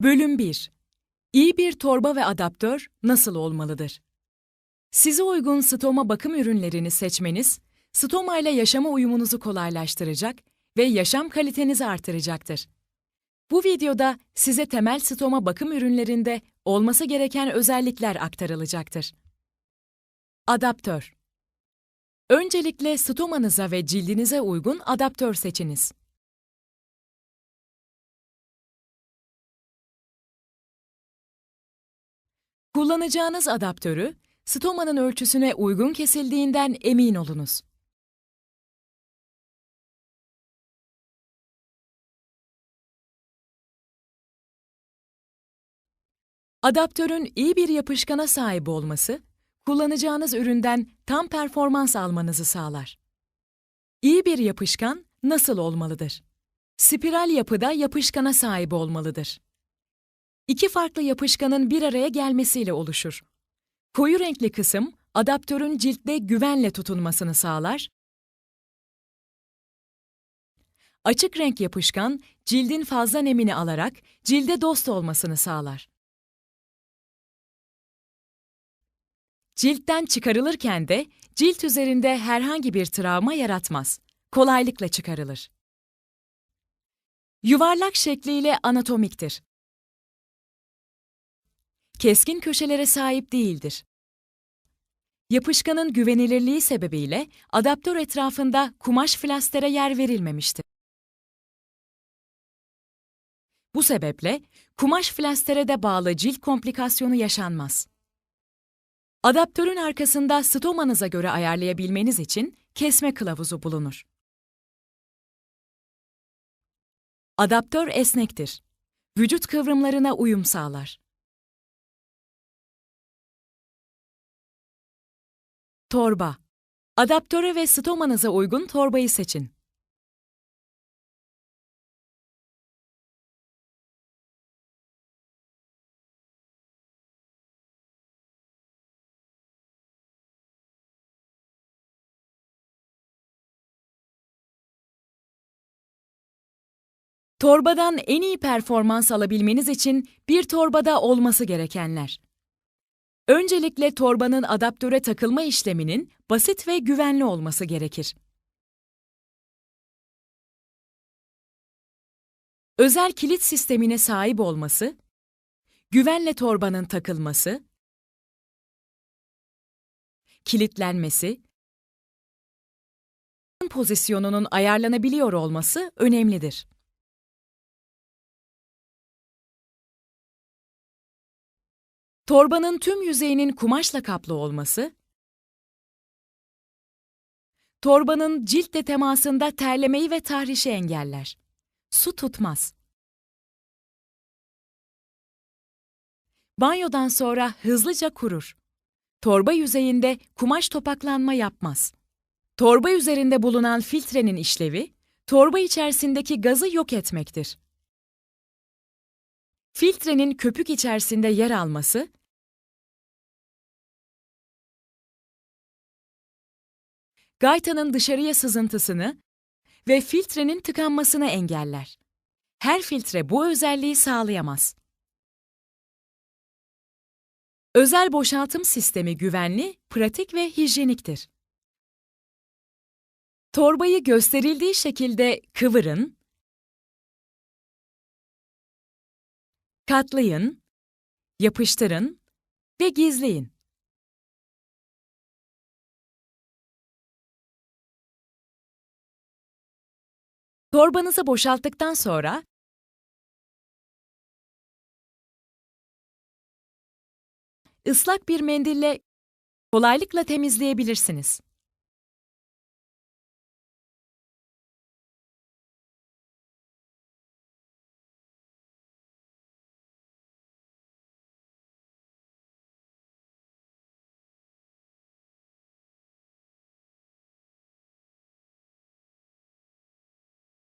Bölüm 1 İyi bir torba ve adaptör nasıl olmalıdır? Size uygun stoma bakım ürünlerini seçmeniz, stoma ile yaşama uyumunuzu kolaylaştıracak ve yaşam kalitenizi artıracaktır. Bu videoda size temel stoma bakım ürünlerinde olması gereken özellikler aktarılacaktır. Adaptör Öncelikle stomanıza ve cildinize uygun adaptör seçiniz. Kullanacağınız adaptörü, stomanın ölçüsüne uygun kesildiğinden emin olunuz. Adaptörün iyi bir yapışkana sahip olması, kullanacağınız üründen tam performans almanızı sağlar. İyi bir yapışkan nasıl olmalıdır? Spiral yapıda yapışkana sahip olmalıdır. İki farklı yapışkanın bir araya gelmesiyle oluşur. Koyu renkli kısım, adaptörün ciltte güvenle tutunmasını sağlar. Açık renk yapışkan, cildin fazla nemini alarak cilde dost olmasını sağlar. Ciltten çıkarılırken de cilt üzerinde herhangi bir travma yaratmaz. Kolaylıkla çıkarılır. Yuvarlak şekliyle anatomiktir. Keskin köşelere sahip değildir. Yapışkanın güvenilirliği sebebiyle adaptör etrafında kumaş flastere yer verilmemiştir. Bu sebeple kumaş flastere de bağlı cilt komplikasyonu yaşanmaz. Adaptörün arkasında stomanıza göre ayarlayabilmeniz için kesme kılavuzu bulunur. Adaptör esnektir. Vücut kıvrımlarına uyum sağlar. Torba. Adaptöre ve stomanıza uygun torbayı seçin. Torbadan en iyi performans alabilmeniz için bir torbada olması gerekenler. Öncelikle torbanın adaptöre takılma işleminin basit ve güvenli olması gerekir. Özel kilit sistemine sahip olması, güvenle torbanın takılması, kilitlenmesi, pozisyonunun ayarlanabiliyor olması önemlidir. Torbanın tüm yüzeyinin kumaşla kaplı olması, torbanın ciltle temasında terlemeyi ve tahrişi engeller. Su tutmaz. Banyodan sonra hızlıca kurur. Torba yüzeyinde kumaş topaklanma yapmaz. Torba üzerinde bulunan filtrenin işlevi, torba içerisindeki gazı yok etmektir. Filtrenin köpük içerisinde yer alması, gaytanın dışarıya sızıntısını ve filtrenin tıkanmasını engeller. Her filtre bu özelliği sağlayamaz. Özel boşaltım sistemi güvenli, pratik ve hijyeniktir. Torbayı gösterildiği şekilde kıvırın, katlayın, yapıştırın ve gizleyin. Torbanızı boşalttıktan sonra ıslak bir mendille kolaylıkla temizleyebilirsiniz.